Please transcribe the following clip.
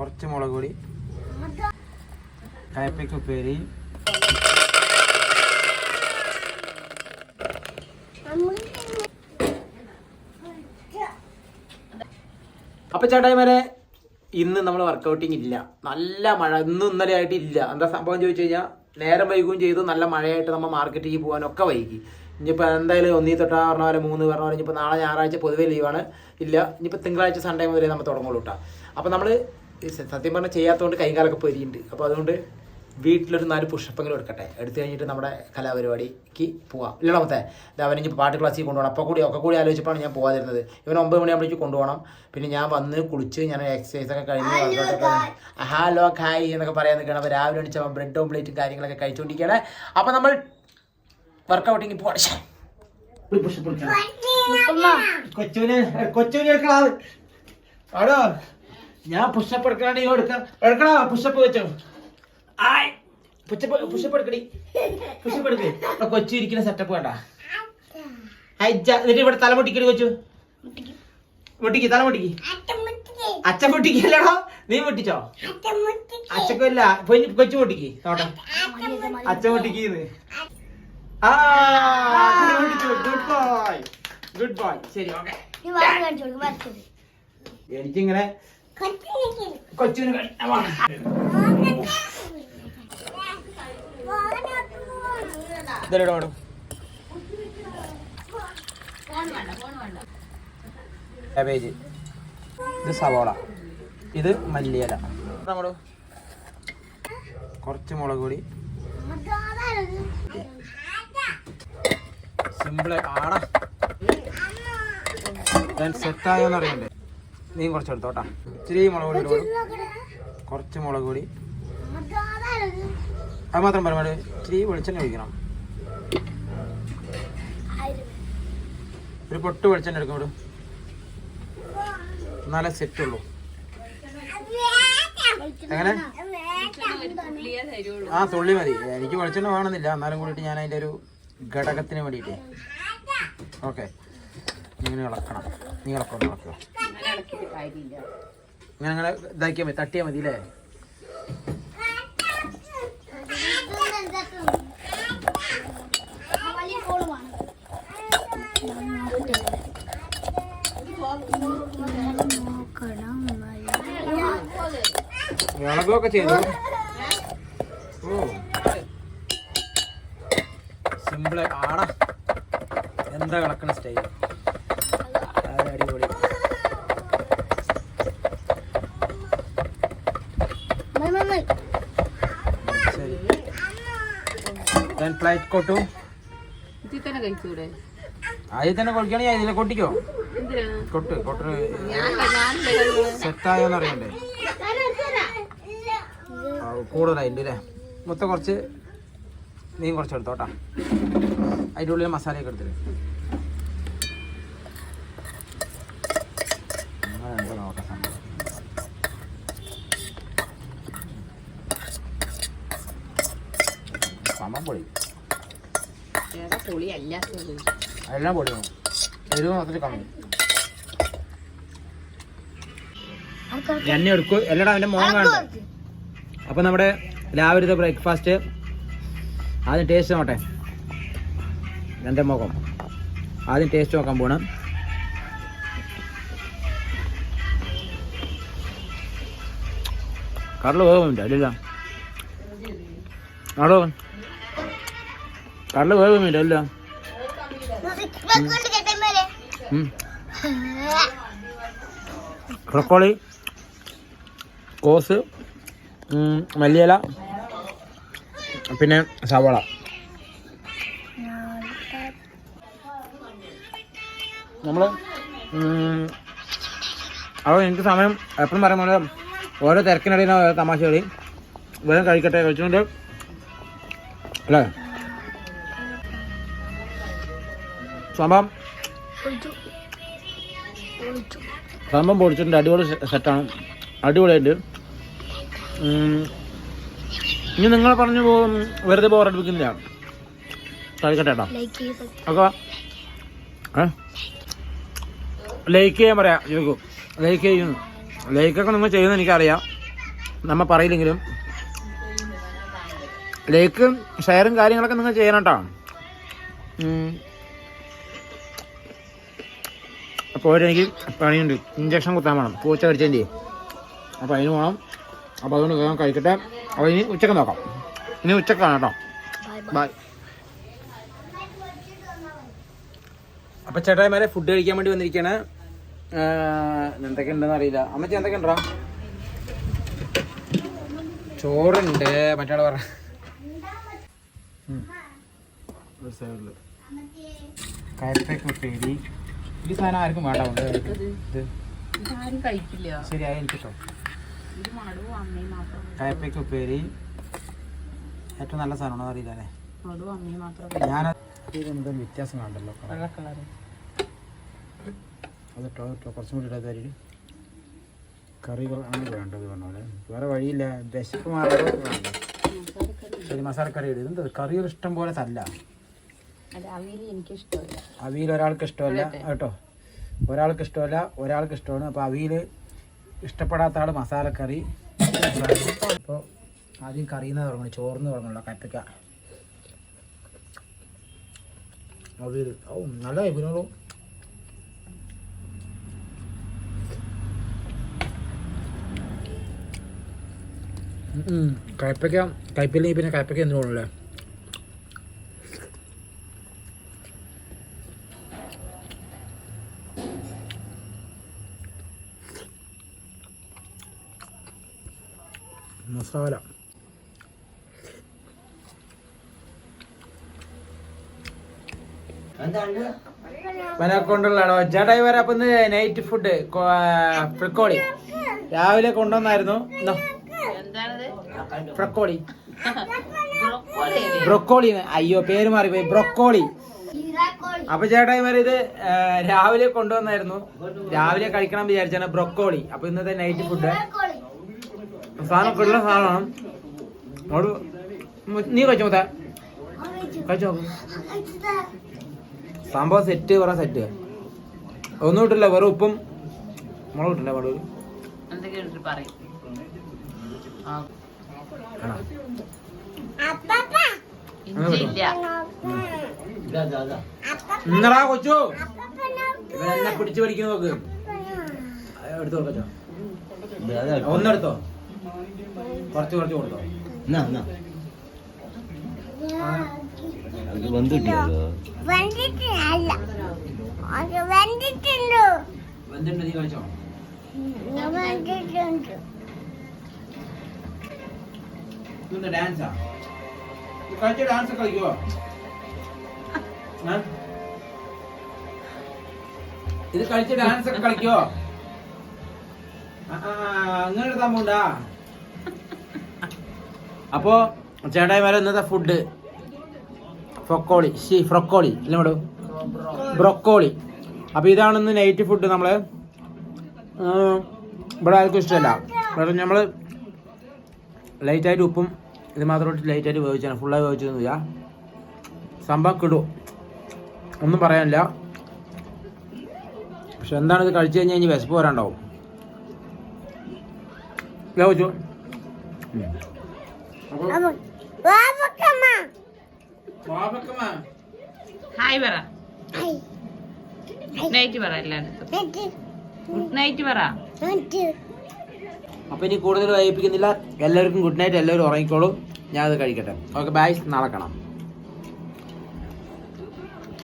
കുറച്ച് മുളക് പൊടി കയപ്പയ്ക്ക് ഉപ്പേരി. അപ്പൊ ചേട്ടായിമാരെ ഇന്ന് നമ്മൾ വർക്കൗട്ടിങ് ഇല്ല. നല്ല മഴ ഇന്നും ഇന്നലെ ആയിട്ട് ഇല്ല. എന്താ സംഭവം ചോദിച്ചു കഴിഞ്ഞാൽ നേരം വൈകുകയും ചെയ്തു. നല്ല മഴയായിട്ട് നമ്മൾ മാർക്കറ്റിൽ പോകാനൊക്കെ വൈകി. ഇനിയിപ്പോൾ എന്തായാലും ഒന്നീ തൊട്ടാ പറഞ്ഞ പോലെ മൂന്ന് പറഞ്ഞ പോലെ ഇനിയിപ്പോൾ നാളെ ഞായറാഴ്ച പൊതുവേ ലീവാണ് ഇല്ല ഇനിയിപ്പോൾ തിങ്കളാഴ്ച സൺഡേ മുതലേ നമ്മൾ തുടങ്ങുള്ളൂ കേട്ടോ അപ്പോൾ നമ്മൾ സത്യം പറഞ്ഞാൽ ചെയ്യാത്തതുകൊണ്ട് കൈകാലൊക്കെ പൊരിയുണ്ട്. അപ്പോൾ അതുകൊണ്ട് വീട്ടിലൊരു നാല് പുഷപ്പെങ്കിലും എടുക്കട്ടെ എടുത്തു കഴിഞ്ഞിട്ട് നമ്മുടെ കലാപരിപാടിക്ക് പോവാം. ഇല്ലടാ മൊത്തേ അവനെ ഇനി പാട്ട് ക്ലാസ്സിൽ കൊണ്ടുപോകണം. അപ്പോൾ കൂടി ഒക്കെ കൂടി ആലോചിച്ചപ്പോഴാണ് ഞാൻ പോകാതിരുന്നത് ഇവൻ ഒമ്പത് മണിയാകുമ്പോഴേക്ക് കൊണ്ടുപോകണം. പിന്നെ ഞാൻ വന്ന് കുളിച്ച് ഞാൻ എക്സസൈസ് ഒക്കെ കഴിഞ്ഞ് ഹലോ ഖായ് എന്നൊക്കെ പറയാൻ നിൽക്കണം അപ്പോൾ രാവിലെ അടിച്ച ബ്രെഡ് ഓംപ്ലേറ്റും കാര്യങ്ങളൊക്കെ കഴിച്ചുകൊണ്ടിരിക്കുകയാണ് അപ്പോൾ നമ്മൾ വർക്കൗട്ടിങ്ങി പോകണം കൊച്ചുവിന് കൊച്ചുവിന് എടുക്കണം ആടോ. ഞാൻ പുഷപ്പ് എടുക്കണി എടുക്കാം. എടുക്കണോ? പുഷപ്പ് വെച്ചോ. ആയ്. പുഷപ്പ് പുഷപ്പ് എടുക്കടി. പുഷപ്പ് എടുക്കേ. കൊച്ചു ഇരിക്കുന്ന സെറ്റപ്പ് വേണ്ട എന്നിട്ട് ഇവിടെ തല പൊട്ടിക്കടി കൊച്ചു. പൊട്ടിക്ക് തല പൊട്ടിക്ക്. അച്ഛൻ പൊട്ടിക്കല്ലടോ. നീ പൊട്ടിച്ചോ? അച്ഛക്കല്ല കൊച്ചു പൊട്ടിക്ക്. നോട്ടെ അച്ഛൻ പൊട്ടിക്കുന്ന്. ആ ഗുഡ് ബോയ് ഗുഡ് ബോയ് ശരി ഓക്കെ. എനിക്കിങ്ങനെ കൊച്ചുവിന് കഴിക്കാൻ ഇതെവിടെ വേണം കാബേജ് ഇത് സവോള. ഇത് മല്ലിയല. നമ്മൾ കുറച്ച് മുളക് പൊടി. സിമ്പിൾ ആടാ. ഞാൻ സെറ്റായോന്ന് അറിയണ്ടേ നീ കുറച്ച് എടുത്തോട്ടാ. ഇച്ചിരി മുളക് പൊടി കുറച്ച് മുളക് പൊടി. അത് മാത്രം പരമാടി ഇച്ചിരി വെളിച്ചെണ്ണ ഒഴിക്കണം. ഒരു പൊട്ട് വെളിച്ചെണ്ണ എടുക്കും ഇവിടെ സെറ്റ് ഉള്ളൂ എങ്ങനെ? ആ തുള്ളി മതി. എനിക്ക് വെളിച്ചെണ്ണ വേണമെന്നില്ല. എന്നാലും കൂടിയിട്ട് ഞാൻ അതിന്റെ ഒരു ഘടകത്തിന് വേണ്ടിയിട്ട്. ഓക്കെ. ഇങ്ങനെ ഇളക്കണം. നീ ഇളക്കണം ഇളക്കുക ഇങ്ങനെ അങ്ങനെ മതി തട്ടിയാൽ മതി അല്ലേ? ഇളകൊക്കെ ചെയ്തു. ഓ. സിമ്പിൾ ആടാ. എന്താ കിടക്കണ സ്റ്റൈൽ അടിപൊളി. ശരി. ഫ്ലൈറ്റ് കൊട്ടു. ഇതിൽ തന്നെ കഴിച്ചൂടെ? ആദ്യം തന്നെ കൊള്ളിക്കണെങ്കിൽ ഇതിലെ കൊട്ടിക്കോ? എന്തിനാ? കൊട്ട് കൊട്ട് ഞാൻ ഞാനല്ലേ കഴിക്കണേ സെറ്റായോന്ന് അറിയണ്ടേ? ആ, കൂടുതലായിട്ടുണ്ട് അല്ലേ മൊത്തം കുറച്ച് നീ കുറച്ച് എടുത്തോട്ടാ അതിന്റെ ഉള്ളിൽ മസാലയൊക്കെ എടുത്തിട്ട് അങ്ങനെ ഉണ്ട് നോക്കാം സംഭവം. സമം പൊളി. എല്ലാം പൊളിയാണ് എരിവ് മാത്രമേ കമ്മി എന്നെ എടുക്കൂ. എല്ലാം അവന്റെ മോൻ കാണട്ടെ അപ്പോൾ നമ്മുടെ രാവിലത്തെ ബ്രേക്ക്ഫാസ്റ്റ് ആദ്യം ടേസ്റ്റ് നോട്ടെ എന്റെ മുഖം. ആദ്യം ടേസ്റ്റ് നോക്കാൻ പോണം. കടൽ പോകുന്നുണ്ട് അല്ലല്ലോ. ആടോ. കടൽ വേവുമില്ല അല്ല. ബ്രക്കോളി കോസ് മല്ലിയില പിന്നെ സവാള. നമ്മൾ അപ്പോൾ എനിക്ക് സമയം എപ്പോഴും പറയാൻ പോലെ ഓരോ തിരക്കിനിടയിലും തമാശ കളി വേഗം കഴിക്കട്ടെ കഴിച്ചുകൊണ്ട് അല്ലേ? സംഭവം സംഭവം പൊടിച്ചിട്ടുണ്ട്. അടിപൊളി സെറ്റാണ് അടിപൊളിയായിട്ട്. ഇനി നിങ്ങൾ പറഞ്ഞു പോകും. വെറുതെ ബോറടിപ്പിക്കുന്നില്ല കഴിക്കട്ടെ കേട്ടോ. ഓക്കെ. ലൈക്ക് ചെയ്യാൻ പറയാം ചോദിക്കും ലൈക്ക് ചെയ്യുന്നു ലൈക്കൊക്കെ നിങ്ങൾ ചെയ്യുന്ന എനിക്കറിയാം. നമ്മൾ പറയില്ലെങ്കിലും. ലൈക്കും ഷെയറും കാര്യങ്ങളൊക്കെ നിങ്ങൾ ചെയ്യണം കേട്ടോ. അപ്പോൾ എനിക്ക് പണിയുണ്ട്. ഇഞ്ചക്ഷൻ കുത്താൻ വേണം. പൂച്ച കടിച്ചതിന്റെ അപ്പോൾ അതിന് പോകണം അപ്പോൾ അതുകൊണ്ട് വേഗം കഴിക്കട്ടെ. അപ്പോൾ ഇനി ഉച്ചയ്ക്ക് നോക്കാം. ഇനി ഉച്ചക്കാണ് കേട്ടോ. ബൈ അപ്പോൾ ചേട്ടായിമാരെ ഫുഡ് കഴിക്കാൻ വേണ്ടി വന്നിരിക്കുകയാണ് എന്തൊക്കെ ഉണ്ടെന്ന് അറിയില്ല. അമ്മച്ചി എന്തൊക്കെ ഉണ്ടോ ചോറുണ്ട്. മറ്റേ പറ. കയപ്പയ്ക്ക് ഉപ്പേരി ഈ സാധനം ആർക്കും വേണ്ട ശരിയായി എനിക്കിട്ടോ കയപ്പയ്ക്ക് ഉപ്പേരി. ഏറ്റവും നല്ല സാധനമാണോ അറിയില്ല അല്ലേ ഞാൻ ഇതെന്തോ വ്യത്യാസം കണ്ടല്ലോ. അതിട്ടോ ഇട്ടോ കുറച്ചും കൂടി ഇടാത്ത അരി. കറികൾ ആണ് വേണ്ടത് പറഞ്ഞോളെ വേറെ വഴിയില്ല. വിശപ്പ് മാറാതെ വേണ്ട ശരി മസാലക്കറി ഇടും. ഇതെന്ത്? കറികൾ ഇഷ്ടം പോലെ തല്ല അവിയൽ ഒരാൾക്ക് ഇഷ്ടമല്ല കേട്ടോ ഒരാൾക്ക് ഇഷ്ടമല്ല ഒരാൾക്ക് ഇഷ്ടമാണ് അപ്പോൾ അവിയൽ ഇഷ്ടപ്പെടാത്ത ആൾ മസാലക്കറി. അപ്പോൾ ആദ്യം കറിയുന്ന തുടങ്ങണം. ചോറിന്ന് തുടങ്ങണല്ലോ കറ്റക്ക അവിയൽ ഓ നല്ല വൈബിനോളൂ കയ്പ്പയ്ക്ക കയ്പ്പില്ലെങ്കിൽ പിന്നെ കയ്പ്പയ്ക്ക എന്തിനു പോകണല്ലേ മസാല മനെ കൊണ്ടുള്ളതാണോ? ചേട്ടായി വരെ അപ്പൊ നൈറ്റ് ഫുഡ് ഫ്രിക്കോളി. രാവിലെ കൊണ്ടുവന്നായിരുന്നു. ഇന്നോ, ഫ്രക്കോളി. ബ്രോക്കോളി. ബ്രൊക്കോളി അയ്യോ പേര് മാറിപ്പോയി. ബ്രൊക്കോളി. അപ്പൊ ചേട്ടാ വരെ ഇത് രാവിലെ കൊണ്ടുവന്നായിരുന്നു. രാവിലെ കഴിക്കണം വിചാരിച്ചാണ് ബ്രൊക്കോളി. അപ്പൊ ഇന്നത്തെ നൈറ്റ് ഫുഡ് സാധനം കിട്ടുന്ന സാധനമാണ് അവിടെ നീ കഴിച്ചോ മുത്ത? കഴിച്ചോ? നോക്ക്. സംഭവം സെറ്റ് പറ സെറ്റ് ഒന്നും ഇട്ടില്ല വെറും ഉപ്പും മുളക് ഇട്ടില്ല പാട് എന്തൊക്കെ എടുത്തിട്ട് പറയും ആ ഇഞ്ചി ഇല്ല ഇന്നടാ കൊച്ചു പിടിച്ചു പഠിക്കുന്നു നോക്ക് എടുത്തു കൊടുക്കച്ചോ ഒന്നെടുത്തോ. കുറച്ച് കുറച്ച് കൊടുത്തോ. വെന്തിട്ട് നീ കഴിച്ചോ? ഇതെന്താ ഡാൻസാ കഴിച്ച ഡാൻസ് കളിക്കുവോ? ഇത് കഴിച്ച് ഡാൻസ് ഒക്കെ കളിക്കോ അങ്ങനെ ഒരു സംഭവം അപ്പോ ചേട്ടായിമാരെ ഇന്നത്തെ ഫുഡ് ഫ്രൊക്കോളി ശി ഫ്രൊക്കോളി മേഡം? ബ്രൊക്കോളി അപ്പൊ ഇതാണ് ഇന്ന് നൈറ്റ് ഫുഡ് നമ്മൾ. ആ, ഇവിടെ ആർക്കും ഇഷ്ടമല്ല. കാരണം നമ്മൾ ലൈറ്റായിട്ട് ഉപ്പും ഇത് മാത്രമായിട്ട് ലൈറ്റായിട്ട് വേവിച്ചാണ്. ഫുള്ളായി വേവിച്ചതൊന്നുമില്ല സംഭവം കിടും ഒന്നും പറയാനില്ല. പക്ഷെ എന്താണ് ഇത് കഴിച്ചു കഴിഞ്ഞാൽ ഇനി വിശപ്പ് വരാണ്ടാവും. വേവിച്ചു ഹായ് പറ. ഗുഡ് നൈറ്റ് പറ എല്ലായിടത്തും ഗുഡ് നൈറ്റ് പറ. അപ്പൊ ഇനി കൂടുതൽ വൈകിപ്പിക്കുന്നില്ല. എല്ലാവർക്കും ഗുഡ് നൈറ്റ്. എല്ലാവരും ഉറങ്ങിക്കോളും. ഞാൻ അത് കഴിക്കട്ടെ. Okay bye. നാളെ കാണാം.